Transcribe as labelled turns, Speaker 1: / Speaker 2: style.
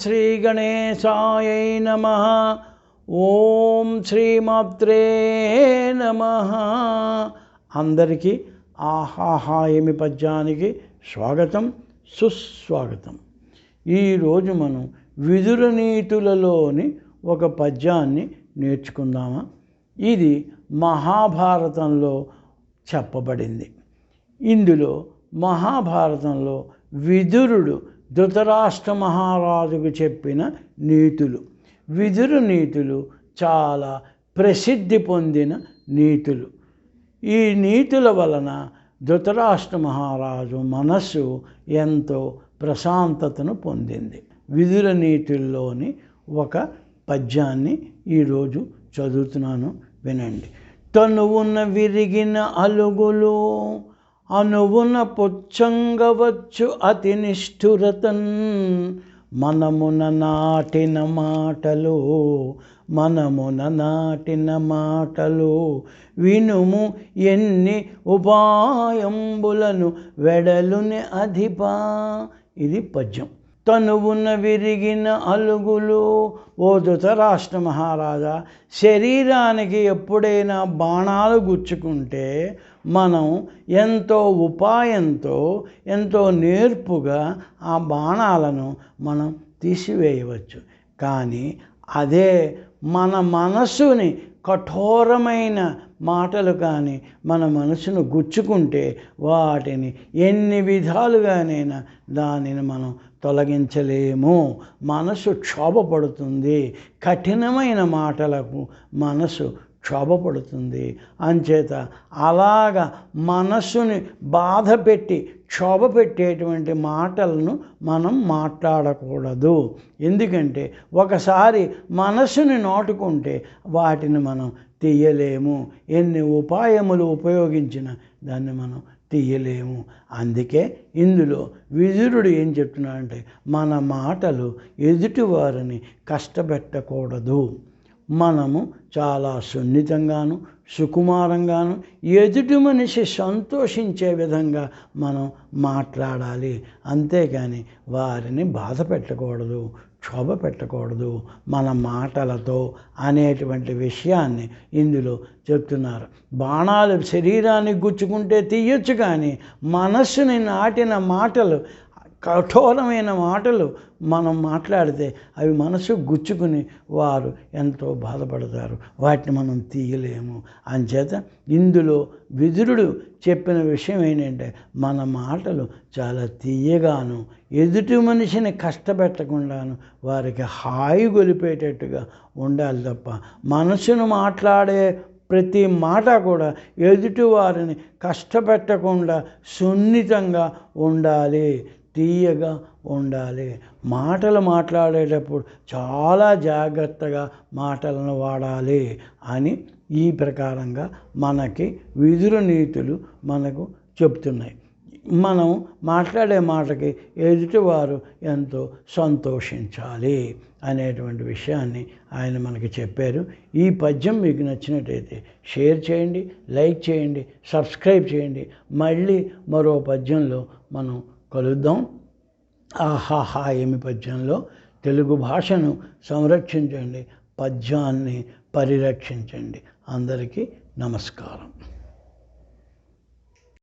Speaker 1: శ్రీ గణేశాయ నమ. ఓం శ్రీమాత్రే నమ. అందరికీ ఆహాహాయమి పద్యానికి స్వాగతం సుస్వాగతం. ఈరోజు మనం విదుర నీతులలోని ఒక పద్యాన్ని నేర్చుకుందామా? ఇది మహాభారతంలో చెప్పబడింది. ఇందులో మహాభారతంలో విదురుడు ధృతరాష్ట్ర మహారాజుకు చెప్పిన నీతులు విదురు నీతులు చాలా ప్రసిద్ధి పొందిన నీతులు. ఈ నీతుల వలన ధృతరాష్ట్ర మహారాజు మనస్సు ఎంతో ప్రశాంతతను పొందింది. విదుర నీతుల్లోని ఒక పద్యాన్ని ఈరోజు చదువుతున్నాను వినండి. తను ఉన్న విరిగిన అలుగులు అనువున పొచ్చంగవచ్చు అతి నిష్ఠురతన్ మనమున నాటిన మాటలు మనమున నాటిన మాటలు వినుము ఎన్ని ఉపాయంబులను వెడలుని అధిపా. ఇది పద్యం. తనువున విరిగిన అలుగులు. ఓ ధృతరాష్ట్ర మహారాజా శరీరానికి ఎప్పుడైనా బాణాలు గుచ్చుకుంటే మనం ఎంతో ఉపాయంతో ఎంతో నేర్పుగా ఆ బాణాలను మనం తీసివేయవచ్చు. కానీ అదే మన మనస్సుని కఠోరమైన మాటలు కానీ మన మనసును గుచ్చుకుంటే వాటిని ఎన్ని విధాలుగానైనా దానిని మనం తొలగించలేము. మనసు క్షోభపడుతుంది. కఠినమైన మాటలకు మనసు క్షోభపడుతుంది. అంచేత అలాగ మనస్సుని బాధ పెట్టి క్షోభ పెట్టేటువంటి మాటలను మనం మాట్లాడకూడదు. ఎందుకంటే ఒకసారి మనస్సుని నాటుకుంటే వాటిని మనం తీయలేము. ఎన్ని ఉపాయములు ఉపయోగించిన దాన్ని మనం తీయలేము. అందుకే ఇందులో విదురుడు ఏం చెప్తున్నాడంటే మన మాటలు ఎదుటివారిని కష్టపెట్టకూడదు. మనము చాలా సున్నితంగాను సుకుమారంగాను ఎదుటి మనిషి సంతోషించే విధంగా మనం మాట్లాడాలి. అంతేకాని వారిని బాధ పెట్టకూడదు క్షోభ పెట్టకూడదు. మన మాటలతో అనేటువంటి విషయాన్ని ఇందులో చెప్తున్నారు. బాణాలు శరీరానికి గుచ్చుకుంటే తీయొచ్చు కానీ మనస్సుని నాటిన మాటలు కఠోరమైన మాటలు మనం మాట్లాడితే అవి మనసు గుచ్చుకుని వారు ఎంతో బాధపడతారు. వాటిని మనం తీయలేము. అంచేత ఇందులో విదురుడు చెప్పిన విషయం ఏంటంటే మన మాటలు చాలా తీయగాను ఎదుటి మనిషిని కష్టపెట్టకుండాను వారికి హాయి గొలిపేటట్టుగా ఉండాలి తప్ప మనసును మాట్లాడే ప్రతి మాట కూడా ఎదుటివారిని కష్టపెట్టకుండా సున్నితంగా ఉండాలి. తీయగా ఉండాలి. మాటలు మాట్లాడేటప్పుడు చాలా జాగ్రత్తగా మాటలను వాడాలి అని ఈ ప్రకారంగా మనకి విదురు నీతులు మనకు చెప్తున్నాయి. మనం మాట్లాడే మాటకి ఎదుటివారు ఎంతో సంతోషించాలి అనేటువంటి విషయాన్ని ఆయన మనకి చెప్పారు. ఈ పద్యం మీకు నచ్చినట్టయితే షేర్ చేయండి లైక్ చేయండి సబ్స్క్రైబ్ చేయండి. మళ్ళీ మరో పద్యంలో మనం కలుద్దాం. ఆహాహా ఏమి పద్యంలో? తెలుగు భాషను సంరక్షించండి పద్యాన్ని పరిరక్షించండి. అందరికీ నమస్కారం.